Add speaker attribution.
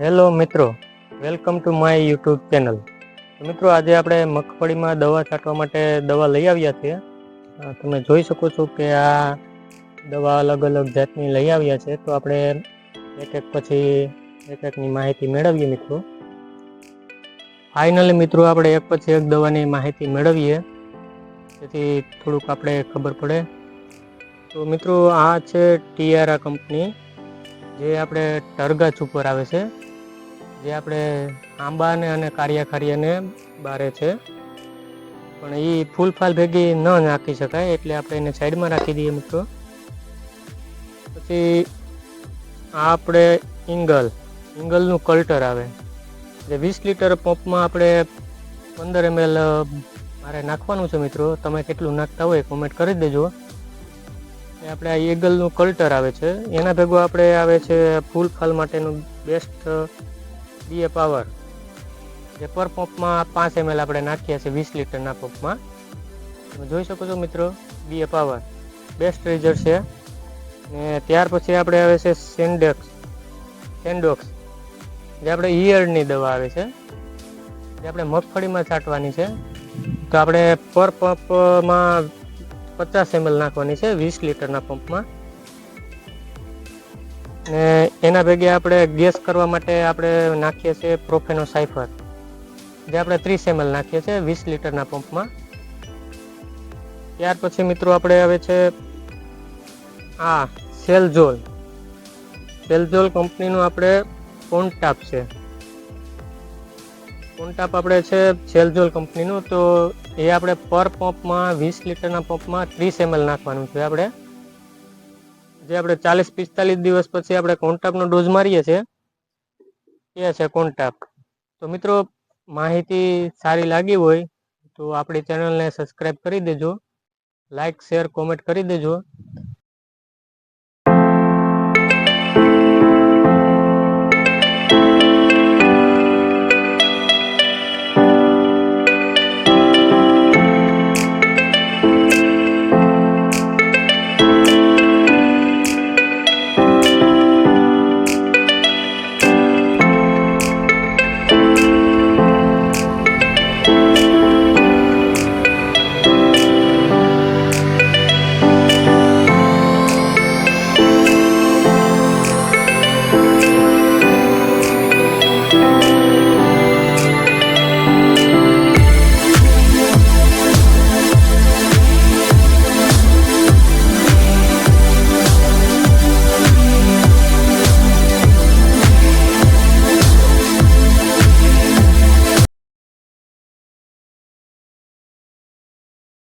Speaker 1: Hello મિત્રો, welcome to my YouTube channel. મિત્રો, આજે આપણે મગફળીમાં દવા છાંટવા માટે દવા લઈ આવ્યા છીએ. તમે જોઈ શકો છો કે આ દવા અલગ અલગ જાતની લઈ આવ્યા છે. તો આપણે એક એક પછી એક એકની માહિતી મેળવીએ મિત્રો. ફાઇનલી મિત્રો, આપણે એક પછી એક દવાની માહિતી મેળવીએ. જેથી થોડુંક આપણે ખબર પડે. તો મિત્રો, આ છે ટીઆરઆ કંપની, જે આપણે ટરગાચ ઉપર આવે છે. જે આપણે આંબાને અને કારિયા ખારિયાને બારે છે. પણ એ ફૂલ ફાલ ભેગી ન નાખી શકાય, એટલે આપણે એને સાઈડમાં રાખી દઈએ મિત્રો. પછી આ આપણે ઇંગલ, ઇંગલનું કલ્ટર આવે. જે વીસ લીટર પંપમાં આપણે પંદર એમએલ મારે નાખવાનું છે મિત્રો. તમે કેટલું નાખતા હોય કોમેન્ટ કરી દેજો. એ આપણે આ ઈગલનું કલ્ટર આવે છે. એના ભેગું આપણે આવે છે ફૂલ ફાલ માટેનું બેસ્ટ બીએ પાવર જે પર પંપમાં પાંચ એમએલ આપણે નાખીએ છીએ, વીસ લીટરના પંપમાં તમે જોઈ શકો છો મિત્રો બીએ પાવર બેસ્ટ રિઝલ્ટ છે. ને ત્યાર પછી આપણે આવે છે સેન્ડેક્સ સેન્ડોક્સ જે આપણે ઈયળની દવા આવે છે. જે આપણે મગફળીમાં છાંટવાની છે. તો આપણે પર પંપમાં પચાસ એમએલ નાખવાની છે, વીસ લીટરના પંપમાં ને એના ભેગે આપણે ગેસ કરવા માટે આપણે નાખીએ છીએ પ્રોફેનો સાયફર જે આપણે ત્રીસ એમએલ નાખીએ છીએ વીસ લીટરના પંપમાં. ત્યાર પછી મિત્રો આપણે આવે છે આ સેલઝોલ. સેલઝોલ કંપનીનું આપણે કોન્ટાપ છે. કોન્ટાપ આપણે છે સેલઝોલ કંપનીનું, તો એ આપણે પર પંપમાં વીસ લીટરના પંપમાં ત્રીસ એમએલ નાખવાનું છે આપણે. જે આપણે ચાલીસ પિસ્તાલીસ દિવસ પછી આપણે કોન્ટાપનો ડોઝ મારીએ છીએ, એ છે કોન્ટાપ તો મિત્રો, માહિતી સારી લાગી હોય તો આપણી ચેનલને સબસ્ક્રાઈબ કરી દેજો લાઈક શેર કોમેન્ટ કરી દેજો.